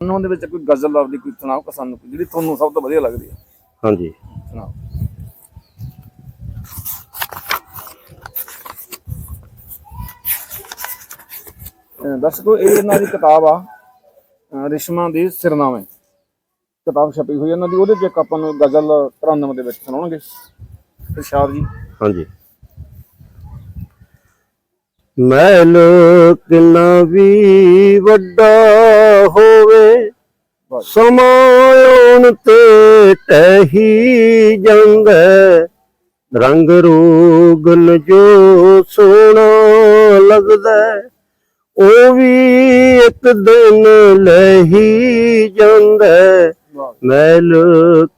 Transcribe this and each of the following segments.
ਉਹਨਾਂ ਦੇ ਵਿੱਚ ਕੋਈ ਗਜ਼ਲ ਆਪਦੀ ਕੋਈ ਸੁਣਾਓ ਕਿ ਸਾਨੂੰ ਜਿਹੜੀ ਤੁਹਾਨੂੰ ਸਭ ਤੋਂ ਵਧੀਆ ਲੱਗਦੀ ਹੈ। ਹਾਂਜੀ। ਸੁਣਾਓ। ਦਰਸ਼ਕੋ ਇਹ ਇਹਨਾਂ ਦੀ ਕਿਤਾਬ ਆ ਰਿਸ਼ਮਾ ਦੇ ਸਿਰਨਾਮੇ। ਕਿਤਾਬ ਛਪੀ ਹੋਈ ਹੈ ਇਹਨਾਂ ਦੀ ਉਹਦੇ ਚ ਇੱਕ ਆਪਾਂ ਨੂੰ ਗਜ਼ਲ 93 ਦੇ ਵਿੱਚ ਸੁਣਾਉਣਗੇ। ਇਰਸ਼ਾਦ ਜੀ। ਹਾਂਜੀ। ਮੈਲ ਕਿੰਨਾ ਵੀ ਵੱਡਾ ਬਸ ਸਮਾਉਣ ਤੇ ਟਹਿ ਜਾਂਦਾ ਰੰਗ ਰੋਗਨ ਜੋ ਸੋਹਣਾ ਲੱਗਦਾ। ਉਹ ਵੀ ਇੱਕ ਦਿਨ ਲਹੀ ਜਾਂਦਾ ਮੈਲ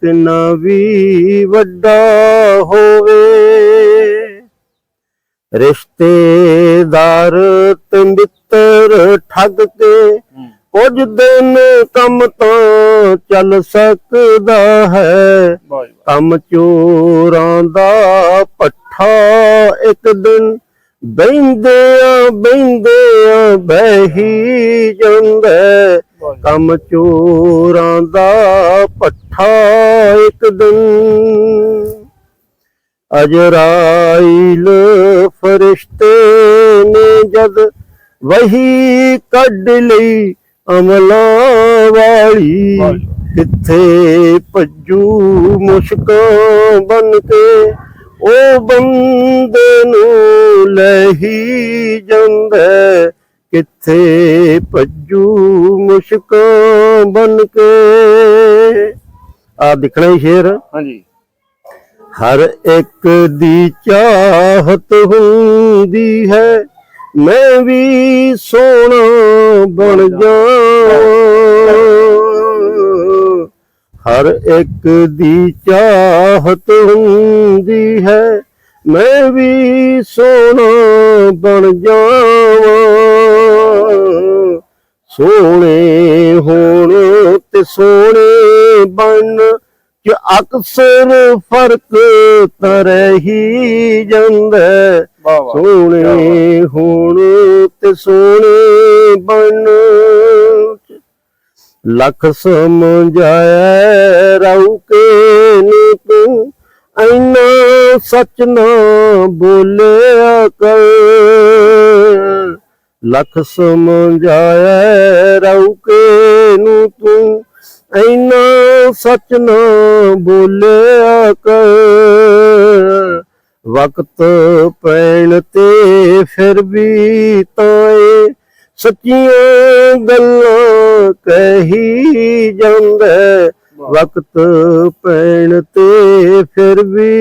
ਕਿੰਨਾ ਵੀ ਵੱਡਾ ਹੋਵੇ। ਰਿਸ਼ਤੇਦਾਰ ਤੇ ਮਿੱਤਰ ਠੱਗ ਕੇ ਕੁਝ ਦਿਨ ਕੰਮ ਤਾਂ ਚੱਲ ਸਕਦਾ ਹੈ। ਕੰਮ ਚੋਰਾਂ ਦਾ ਪੱਠਾ ਇੱਕ ਦਿਨ ਬੈਂਦਿਆਂ ਬੈਂਦਿਆਂ ਬਹਿੀ ਜਾਂਦਾ ਹੈ। ਵਾਹ ਜੀ ਕੰਮ ਚੋਰਾਂ ਦਾ ਪੱਠਾ ਇੱਕ ਦਿਨ ਅਜਰਾਇਲ ਫਰਿਸ਼ਤੇ ਨੇ ਜਦ ਵਹੀ ਕੱਢ ਲਈ ਅਮਲਾ ਵਾਲੀ। ਕਿੱਥੇ ਭੱਜੂ ਮੁਸ਼ਕਾਂ ਬਨ ਕੇ? ਉਹ ਬੰਦੇ ਨੂੰ ਲਹੀ ਜਾਂਦਾ। ਕਿੱਥੇ ਭੱਜੂ ਮੁਸ਼ਕਾਂ ਬਨ ਕੇ? ਆ ਦਿਖਣਾ ਹੀ ਸ਼ੇਰ। ਹਾਂਜੀ। ਹਰ ਇੱਕ ਦੀ ਚਾਹਤ ਹੁੰਦੀ ਹੈ। ਮੈਂ ਵੀ ਸੋਹਣਾ ਬਣ ਜਾਵਾਂ। ਹਰ ਇੱਕ ਦੀ ਚਾਹਤ ਹੁੰਦੀ ਹੈ, ਮੈਂ ਵੀ ਸੋਹਣਾ ਬਣ ਜਾਵਾਂ। ਸੋਹਣੇ ਹੋਣ ਤੇ ਸੋਹਣੇ ਬਣ ਕਿ ਅਕਸਰ ਫ਼ਰਕ ਤਾਂ ਰਹਿ ਜਾਂਦਾ ਸੋਹਣੇ ਹੋਣ ਤੇ ਸੋਹਣੇ ਬਣ। ਲੱਖ ਸਮਝਾਇਆ ਰਾਉ ਕੇ ਨੀ ਤੂੰ ਐਨਾ ਸੱਚ ਨਾ ਬੋਲਿਆ ਕਰ। ਲੱਖ ਸਮਝਾਇਆ ਰਾਉ ਕੇ ਨੂੰ ਤੂੰ ਐਨਾ ਸੱਚ ਨਾ ਬੋਲਿਆ ਕਰ। ਵਕਤ ਪੈਣ ਤੇ ਫਿਰ ਵੀ ਤਾਏ ਸੱਚੀਆਂ ਗੱਲਾਂ ਕਹੀ ਜਾਂਦਾ। ਵਕਤ ਪੈਣ ਤੇ ਫਿਰ ਵੀ